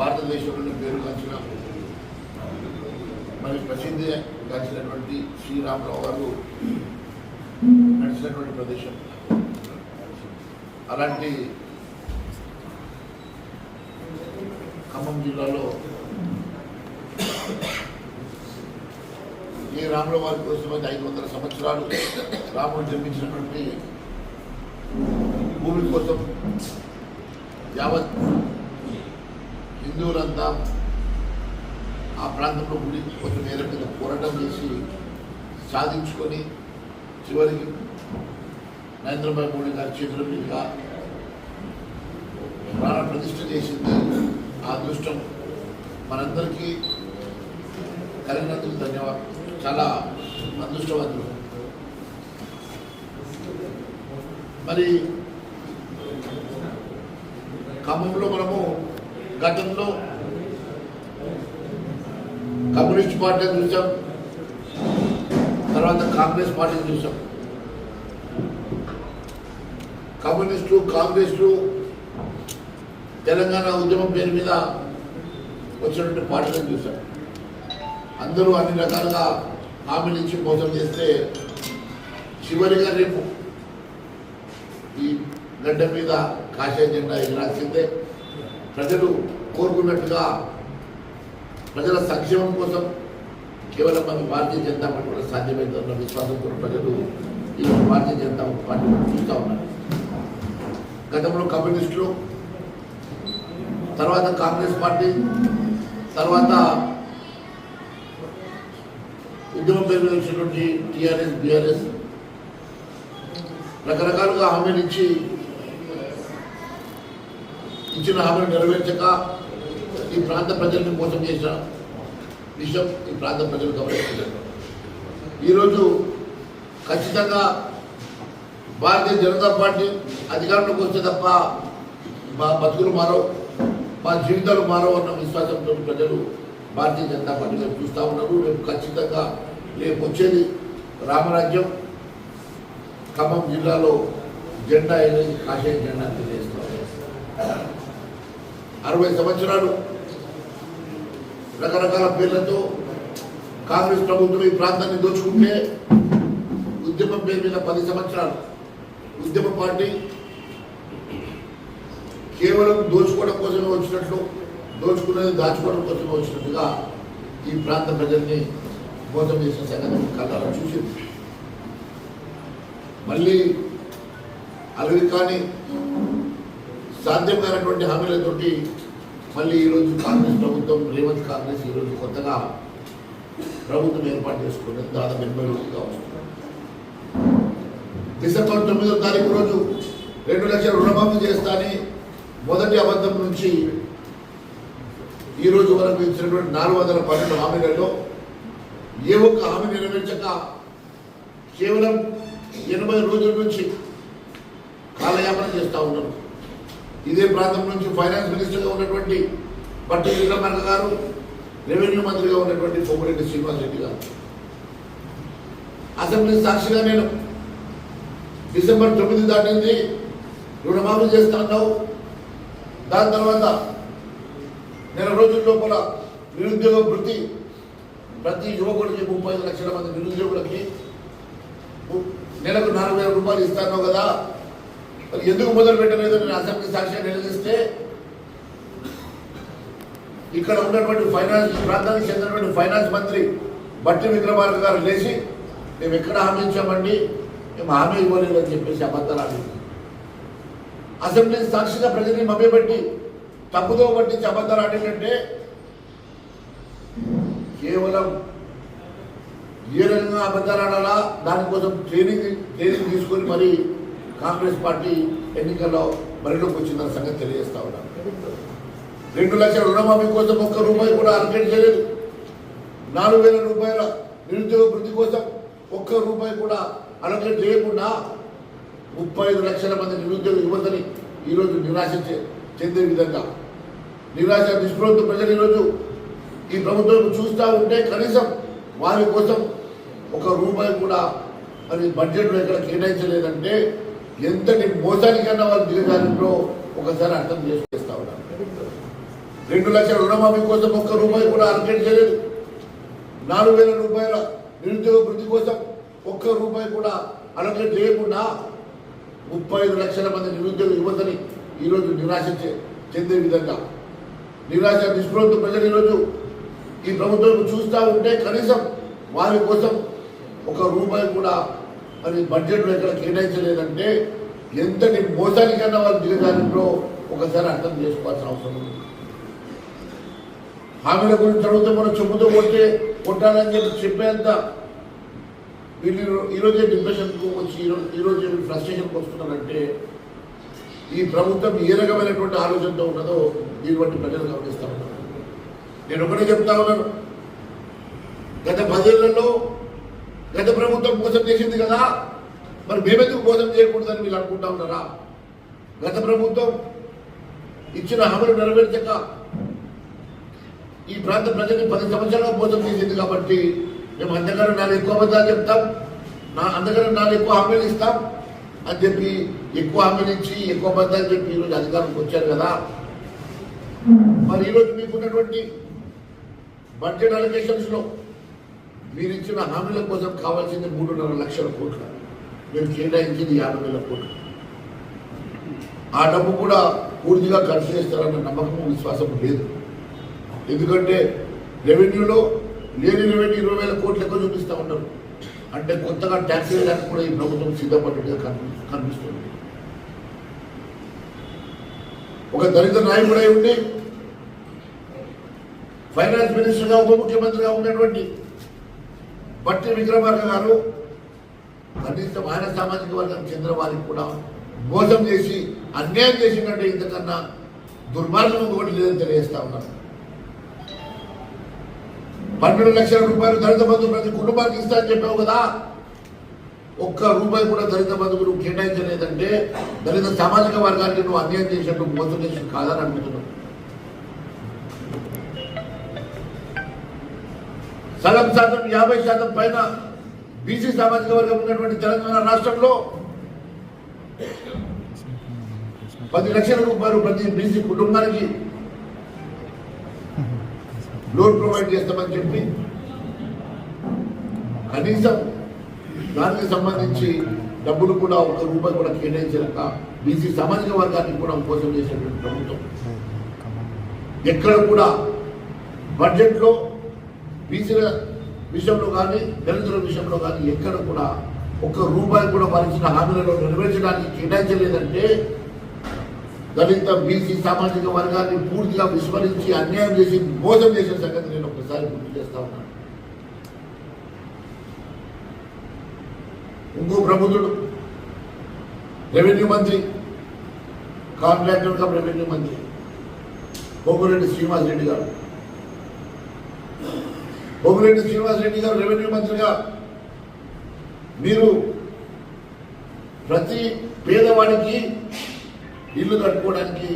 భారతదేశంలోని పేరుగాంచిన మరి ప్రసిద్ధి గాంచినటువంటి శ్రీరామరావు గారు నడిచినటువంటి ప్రదేశం. అలాంటి ఖమ్మం జిల్లాలో ఏ రాముల వారి కోసం ఐదు వందల సంవత్సరాలు రాముడు జన్మించినటువంటి భూమి కోసం యావత్ హిందువులంతా ఆ ప్రాంతంలో గుడి కొంచెం మేర మీద పోరాటం చేసి సాధించుకొని చివరికి నరేంద్రబాబు మోడీ గారి చేతుల మీదుగా ప్రాణ ప్రతిష్ఠ చేసింది. ఆ అదృష్టం మనందరికీ కలిగినందుకు ధన్యవాదాలు చాలా అదృష్టవంతులు. మరి ఖమ్మంలో మనము గతంలో కమ్యూనిస్ట్ పార్టీని చూసాం తర్వాత కాంగ్రెస్ పార్టీని చూసాం. కమ్యూనిస్టు కాంగ్రెస్లు తెలంగాణ ఉద్యమం పేరు మీద వచ్చినటువంటి పార్టీలను చూసాం. అందరూ అన్ని రకాలుగా హామీలు ఇచ్చి మోసం చేస్తే చివరిగా రేపు ఈ గడ్డ మీద కాషాయ జెండా ఎగిరాల్సిందే. ప్రజలు కోరుకున్నట్టుగా ప్రజల సంక్షేమం కోసం కేవలం మన భారతీయ జనతా పార్టీ కూడా సాధ్యమైందన్న విశ్వాసంతో ప్రజలు ఈ భారతీయ జనతా పార్టీ చూస్తూ ఉన్నారు. గతంలో కమ్యూనిస్టులు తర్వాత కాంగ్రెస్ పార్టీ తర్వాత ఉద్యమం పేరు వచ్చినటువంటి టీఆర్ఎస్ బీఆర్ఎస్ రకరకాలుగా హామీలు ఇచ్చి ఇచ్చిన హామీలు నెరవేర్చక ఈ ప్రాంత ప్రజల్ని మోసం చేసిన విషయం ఈ ప్రాంత ప్రజలు గమనించారు ఈరోజు ఖచ్చితంగా భారతీయ జనతా పార్టీ అధికారంలోకి వస్తే తప్ప మా బతుకులు మారవు మా జీవితాలు మారవు అన్న విశ్వాసంతో ప్రజలు భారతీయ జనతా పార్టీ మేము చూస్తూ ఉన్నారు. రేపు ఖచ్చితంగా రేపు వచ్చేది రామరాజ్యం. ఖమ్మం జిల్లాలో జెండా అనేది కాషాయ జెండా తెలియజేస్తాం అరవై సంవత్సరాలు రకరకాల పేర్లతో కాంగ్రెస్ ప్రభుత్వం ఈ ప్రాంతాన్ని దోచుకుంటే ఉద్యమం పేరు మీద పది సంవత్సరాలు. ఉద్యమ పార్టీ కేవలం దోచుకోవడం కోసమే వచ్చినట్లు దోచుకునేది దాచుకోవడం కోసమే వచ్చినట్టుగా ఈ ప్రాంత ప్రజల్ని మోసం చేసిన సంగతి కళ్ళ చూసింది. మళ్ళీ అలవి కానీ సాధ్యం కానటువంటి హామీలతోటి మళ్ళీ ఈరోజు కాంగ్రెస్ ప్రభుత్వం రేవంత్ కాంగ్రెస్ ఈరోజు కొత్తగా ప్రభుత్వం ఏర్పాటు చేసుకుని దాదాపు ఎనభై రోజులుగా డిసెంబర్ తొమ్మిదో తారీఖు రోజు రెండు లక్షల రుణమాఫీ చేస్తాని మొదటి అబద్ధం నుంచి ఈరోజు వరకు ఇచ్చినటువంటి నాలుగు వందల పన్నెండు హామీలలో ఏ ఒక్క హామీ నెరవేర్చక కేవలం ఎనభై రోజుల నుంచి కాలయాపన చేస్తూ ఉన్నారు. ఇదే ప్రాంతం నుంచి ఫైనాన్స్ మినిస్టర్గా ఉన్నటువంటి పట్టి విక్రమార్క గారు రెవెన్యూ మంత్రిగా ఉన్నటువంటి సోమిరెడ్డి శ్రీనివాస్ రెడ్డి గారు. అసెంబ్లీ సాక్షిగా నేను డిసెంబర్ తొమ్మిది దాటింది రుణమాఫీ చేస్తా అన్నావు. దాని తర్వాత నెల రోజుల లోపల నిరుద్యోగ వృత్తి ప్రతి యువకుడికి ముప్పై ఐదు లక్షల మంది నిరుద్యోగులకి నెలకు నాలుగు వేల రూపాయలు ఇస్తాను కదా. మరి ఎందుకు మొదలు పెట్టలేదు నేను అసెంబ్లీ సాక్ష్యం నిలదీస్తే ఇక్కడ ఉన్నటువంటి ఫైనాన్స్ ప్రాంతానికి చెందినటువంటి ఫైనాన్స్ మంత్రి బట్టి విక్రమార్క గారు లేచి మేము ఎక్కడ హామీ ఇచ్చామండి? మేము హామీ ఇవ్వలేదు అని చెప్పేసి అబద్ధాలు ఆడింది. అసెంబ్లీ సాక్షిగా ప్రజల్ని మభ్యపెట్టి తప్పుదో పట్టించి అబద్ధాలు ఆడిందంటే కేవలం ఏ రకంగా అబద్ధాలు ఆడాలా? దానికోసం ట్రైనింగ్ ట్రైనింగ్ తీసుకొని మరి కాంగ్రెస్ పార్టీ ఎన్నికల్లో బరిలోకి వచ్చిందన్న సంగతి తెలియజేస్తా ఉన్నాను రెండు లక్షల రుణమాఫీ కోసం ఒక్క రూపాయి కూడా అలకేట్ చేయలేదు. నాలుగు వేల రూపాయల నిరుద్యోగ వృద్ధి కోసం ఒక్క రూపాయి కూడా అలకేట్ చేయకుండా ముప్పై ఐదు లక్షల మంది నిరుద్యోగ యువతని ఈరోజు నిరాశ చెందే విధంగా. నిరాశ నిష్ప్రభుత్వ ప్రజలు ఈరోజు ఈ ప్రభుత్వం చూస్తూ ఉంటే కనీసం వారి కోసం ఒక రూపాయి కూడా మరి బడ్జెట్లో ఎక్కడ కేటాయించలేదంటే ఎంతటి మోసానికన్నా వాళ్ళు దిగజారిందో ఒకసారి అర్థం చేస్తా ఉన్నారు రెండు లక్షల రుణమాఫీ కోసం ఒక్క రూపాయి కూడా అలకేట్ చేయలేదు. నాలుగు వేల రూపాయల నిరుద్యోగ వృద్ధి కోసం ఒక్క రూపాయి కూడా అలకేట్ చేయకుండా ముప్పై ఐదు లక్షల మంది నిరుద్యోగ యువతని ఈరోజు నిరాశ చెందే విధంగా. నిరాశ నిస్పృహతో ప్రజలు ఈరోజు ఈ ప్రభుత్వం చూస్తూ ఉంటే కనీసం వారి కోసం ఒక రూపాయి కూడా మరి బడ్జెట్లో ఎక్కడ కేటాయించలేదంటే ఎంతటి మోసానికైనా వాళ్ళు దిగజారిలో ఒకసారి అర్థం చేసుకోవాల్సిన అవసరం ఉంది. హామీల గురించి అడిగితే మనం చెబుతూ కొట్టే కొట్టాలని చెప్పి చెప్పేంత వీళ్ళు ఈరోజే డిప్రెషన్కు వచ్చి ఈరోజు ఈరోజు ఫ్రస్ట్రేషన్కి వస్తున్నారంటే ఈ ప్రభుత్వం ఏ రకమైనటువంటి ఆలోచనతో ఉన్నదో దీన్ని బట్టి ప్రజలు గమనిస్తా ఉన్నారు. నేను ఒకటే చెప్తా ఉన్నాను. గత పదేళ్ళలో గత ప్రభుత్వం మోసం చేసింది కదా మరి మేమెందుకు మోసం చేయకూడదని వీళ్ళు అనుకుంటా ఉన్నారా? గత ప్రభుత్వం ఇచ్చిన హామీలు నెరవేర్చక ఈ ప్రాంత ప్రజల్ని పది సంవత్సరాలుగా మోసం చేసింది కాబట్టి మేము అంతకన్నా నాలుగు ఎక్కువ అబద్ధాలు చెప్తాం నా అంతకన్నా నాలుగు ఎక్కువ హామీలు ఇస్తాం. అని చెప్పి ఎక్కువ హామీలు ఇచ్చి ఎక్కువ అబద్ధాలు చెప్పి ఈరోజు అధికారంకి వచ్చారు కదా. మరి ఈరోజు మీకున్నటువంటి బడ్జెట్ అలొకేషన్స్లో మీరు ఇచ్చిన హామీల కోసం కావాల్సింది మూడున్నర లక్షల కోట్లు. మీరు కేటాయించింది యాభై వేల కోట్లు. ఆ డబ్బు కూడా పూర్తిగా ఖర్చు చేస్తారన్న నమ్మకం విశ్వాసం లేదు. ఎందుకంటే రెవెన్యూలో లేని రెవెన్యూ ఇరవై వేల కోట్లు ఎక్కువ చూపిస్తా ఉన్నారు. అంటే కొత్తగా ట్యాక్స్ వేయడానికి కూడా ఈ ప్రభుత్వం సిద్ధపడ్డట్టుగా కనిపి- కనిపిస్తుంది. ఒక దళిత నాయకుడై ఉండి ఫైనాన్స్ మినిస్టర్గా ఉప ముఖ్యమంత్రిగా ఉన్నటువంటి బట్టి విక్రమార్క గారు కనీసం ఆయన సామాజిక వర్గం చెందిన వారికి కూడా మోసం చేసి అన్యాయం చేసినట్టే ఇంతకన్నా దుర్మార్గం ఇంకొకటి లేదని తెలియజేస్తా ఉన్నారు పన్నెండు లక్షల రూపాయలు దళిత బంధు ప్రతి కుటుంబానికి ఇస్తా అని చెప్పావు కదా? ఒక్క రూపాయి కూడా దళిత బంధువు నువ్వు కేటాయించలేదంటే దళిత సామాజిక వర్గానికి నువ్వు అన్యాయం చేసినట్టు మోసం చేసి కాదని అనుకుంటున్నావు. సగం శాతం యాభై శాతం పైన బీసీ సామాజిక వర్గం ఉన్నటువంటి తెలంగాణ రాష్ట్రంలో పది లక్షల రూపాయలు ప్రతి బీసీ కుటుంబానికి లోన్ ప్రొవైడ్ చేస్తామని చెప్పి కనీసం దానికి సంబంధించి డబ్బులు కూడా ఒక రూపాయి కూడా కేటాయించక బీసీ సామాజిక వర్గానికి కూడా మోసం చేసినటువంటి ప్రభుత్వం. ఎక్కడ కూడా బడ్జెట్లో బీసీల విషయంలో కానీ దళితుల విషయంలో కానీ ఎక్కడ కూడా ఒక్క రూపాయి కూడా వారు హామీలను నెరవేర్చడానికి కేటాయించలేదంటే దళిత బీసీ సామాజిక వర్గాన్ని పూర్తిగా విస్మరించి అన్యాయం చేసి మోసం చేసిన సంగతి నేను ఒకసారి గుర్తు చేస్తా ఉన్నాను. ఇంకో ప్రబుద్ధుడు రెవెన్యూ మంత్రి కాంట్రాక్టర్ కమ్ రెవెన్యూ మంత్రి పొంగురెడ్డి శ్రీనివాస్ రెడ్డి గారు. బొమ్మిరెడ్డి శ్రీనివాస్ రెడ్డి గారు రెవెన్యూ మంత్రిగా మీరు ప్రతి పేదవాడికి ఇల్లు కట్టుకోవడానికి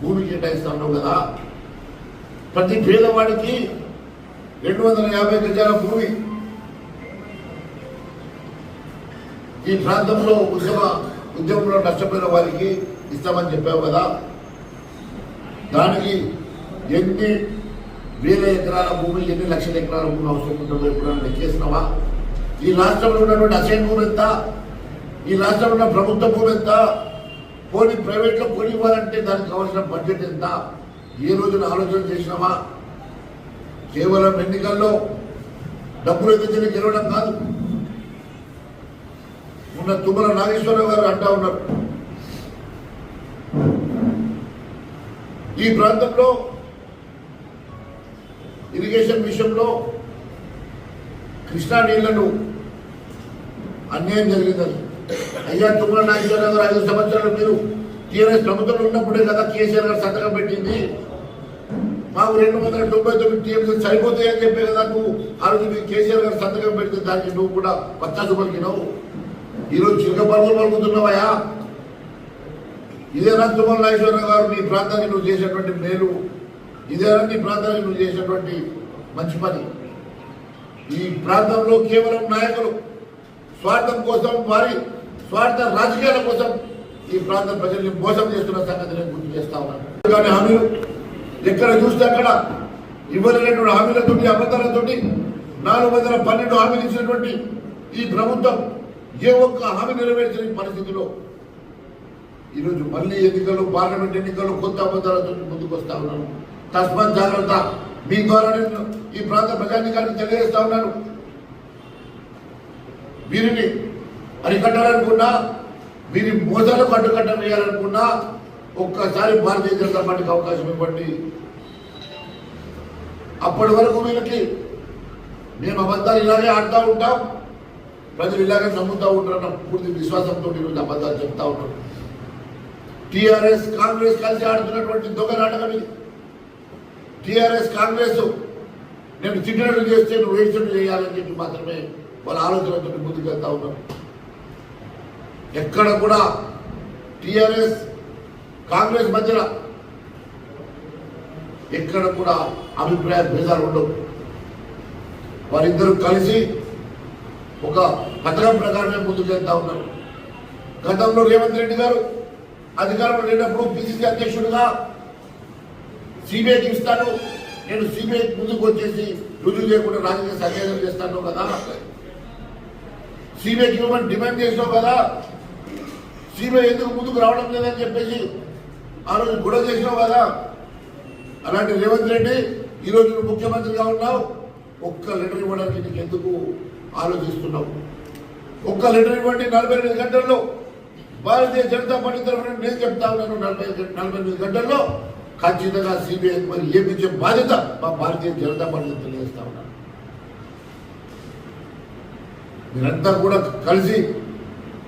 భూమి కేటాయిస్తా ఉన్నావు కదా. ప్రతి పేదవాడికి రెండు వందల యాభై గజాల భూమి ఈ ప్రాంతంలో ఉద్యమ ఉద్యమంలో నష్టపోయిన వారికి ఇస్తామని చెప్పావు కదా. దానికి ఎన్ని వేల ఎకరాల భూములు ఎన్ని లక్షల ఎకరాల భూములు అవసరం ఉంటుందో ఎప్పుడైనా లెక్కేసినావా ఈ రాష్ట్రంలో ఉన్నటువంటి అసైన్ భూమి ఎంత? ఈ రాష్ట్రంలో ఉన్న ప్రభుత్వ భూమి ఎంత? పోనీ ప్రైవేట్లో కొని ఇవ్వాలంటే దానికి కావాల్సిన బడ్జెట్ ఎంత? ఏ రోజున ఆలోచన చేసినావా? కేవలం ఎన్నికల్లో డబ్బులు ఎదుర్కొని గెలవడం కాదు. ఉన్న తుమ్మల నాగేశ్వరరావు గారు అంటా ఉన్నారు. ఈ ప్రాంతంలో ఇరిగేషన్ విషయంలో కృష్ణా నీళ్ళను అన్యాయం జరిగిందని అయ్యా తుమ్మల నాగేశ్వర గారు ఐదు సంవత్సరాలు మీరు టీఆర్ఎస్ ప్రభుత్వంలో ఉన్నప్పుడే కదా కేసీఆర్ గారు సంతకం పెట్టింది. మాకు రెండు వందల తొంభై తొమ్మిది టీఎంసీ సరిపోతాయని చెప్పే కదా నువ్వు. ఆ రోజు మీరు కేసీఆర్ గారు సంతకం పెడితే దానికి నువ్వు కూడా పచ్చాసు పలికినావు. ఈరోజు చిరుక పనులు పలుకుతున్నావయ్యా. ఇదేనా తుమ్మల నాగేశ్వర గారు నీ ప్రాంతానికి నువ్వు చేసేటువంటి మేలు? ఇదేనా నీ ప్రాంతానికి నువ్వు చేసినటువంటి మంచి పని. ఈ ప్రాంతంలో కేవలం నాయకులు స్వార్థం కోసం వారి స్వార్థ రాజకీయాల కోసం ఈ ప్రాంత ప్రజల్ని మోసం చేస్తున్న సంగతి నేను గుర్తు చేస్తా ఉన్నాను. కానీ హామీలు ఎక్కడ చూస్తే అక్కడ ఇవ్వలేనటువంటి హామీలతోటి అబద్ధాలతోటి నాలుగు వందల పన్నెండు హామీలు ఇచ్చినటువంటి ఈ ప్రభుత్వం ఏ ఒక్క హామీ నెరవేర్చని పరిస్థితిలో ఈరోజు మళ్ళీ ఎన్నికలు పార్లమెంట్ ఎన్నికలు కొత్త అబద్ధాలతో ముందుకు వస్తా ఉన్నాను. తస్మత్ జాగ్రత్త. మీ ద్వారా నేను ఈ ప్రాంత ప్రజానికానికి తెలియజేస్తా ఉన్నాను. వీరిని అరికట్టాలనుకున్నా వీరి మోసాలు కట్టుకట్ట వేయాలనుకున్నా ఒక్కసారి భారతీయ జనతా పార్టీకి అవకాశం ఇవ్వండి. అప్పటి వరకు వీళ్ళకి మేము అబద్ధాలు ఇలాగే ఆడుతూ ఉంటాం ప్రజలు ఇలాగే నమ్ముతూ ఉంటారన్న పూర్తి విశ్వాసంతో ఈరోజు అబద్ధాలు చెప్తా ఉంటారు టీఆర్ఎస్ కాంగ్రెస్ కలిసి ఆడుతున్నటువంటి దొంగ నాటకం ఇది టిఆర్ఎస్ కాంగ్రెస్ నేను తిట్టినట్లు చేస్తే నువ్వు వేసినట్టు చేయాలని చెప్పి మాత్రమే వాళ్ళ ఆలోచనతో ముందుకు వెళ్తా ఉన్నారు ఎక్కడ కూడా టిఆర్ఎస్ కాంగ్రెస్ మధ్యన ఎక్కడ కూడా అభిప్రాయ భేదాలు ఉండవు. వారిద్దరూ కలిసి ఒక పథకం ప్రకారమే ముందుకు వెళ్తా ఉన్నారు. గతంలో రేవంత్ రెడ్డి గారు అధికారంలో లేనప్పుడు పిసిసి అధ్యక్షుడిగా సిబిఐకి ఇస్తాను నేను సిబిఐ ముందుకు వచ్చేసి రుజువు చేయకుండా రాజకీయ సన్యాసం చేస్తాను కదా. సిబిఐకి ఇవ్వమని డిమాండ్ చేసావు కదా. సిబిఐ ఎందుకు ముందుకు రావడం లేదని చెప్పేసి ఆ రోజు గొడవ చేసినావు కదా. అలాంటి రేవంత్ రెడ్డి ఈరోజు నువ్వు ముఖ్యమంత్రిగా ఉన్నావు. ఒక్క లెటర్ ఇవ్వడానికి నీకు ఎందుకు ఆలోచిస్తున్నావు? ఒక్క లెటర్ ఇవ్వండి నలభై ఎనిమిది గంటల్లో. భారతీయ జనతా పార్టీ తరఫున నేను చెప్తా ఉన్నాను నలభై నలభై ఎనిమిది గంటల్లో. ఖచ్చితంగా సిబిఐ మరి ఏపించే బాధ్యత మా భారతీయ జనతా పార్టీ తెలియజేస్తా ఉన్నాను మీరంతా కూడా కలిసి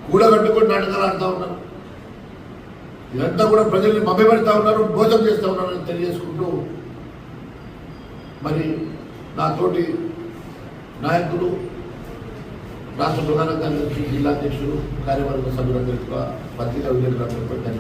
కూడగట్టుకుని నాటకాలు ఆడుతూ ఉన్నారు. ఇదంతా కూడా ప్రజల్ని మభ్యపెడతా ఉన్నారు మోసం చేస్తూ ఉన్నారు అని తెలియజేసుకుంటూ మరి నాతోటి నాయకులు రాష్ట్ర ప్రధాన కార్యదర్శి జిల్లా అధ్యక్షులు కార్యవర్గ సభ్యులందరికీ పత్రికా విలేకరులందరికీ ధన్యవాదాలు.